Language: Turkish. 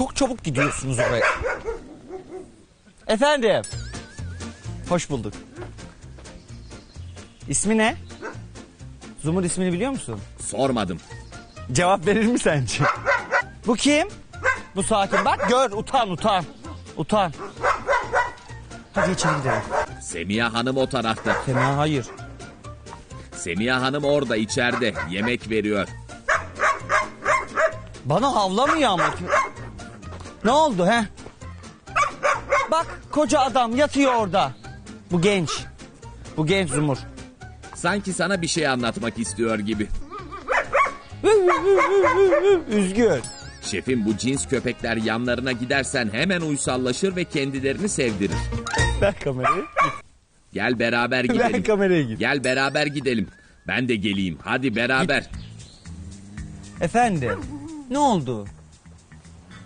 çok çabuk gidiyorsunuz oraya. Efendim. Hoş bulduk. İsmi ne? Zumur ismini biliyor musun? Sormadım. Cevap verir mi sence? Bu kim? Bu sakin. Bak gör utan utan. Utan. Hadi içeri gidelim. Semiha Hanım o tarafta. Fena hayır. Semiha Hanım orada içeride yemek veriyor. Bana havlamıyor ama. Ne oldu he? Bak koca adam yatıyor orada. Bu genç. Bu genç Zumur. Sanki sana bir şey anlatmak istiyor gibi. Üzgün. Şefim bu cins köpekler yanlarına gidersen hemen uysallaşır ve kendilerini sevdirir. Ver kamerayı. Gel beraber Ver gidelim. kameraya git. Gel beraber gidelim. Ben de geleyim. Hadi beraber. Efendim. Ne oldu?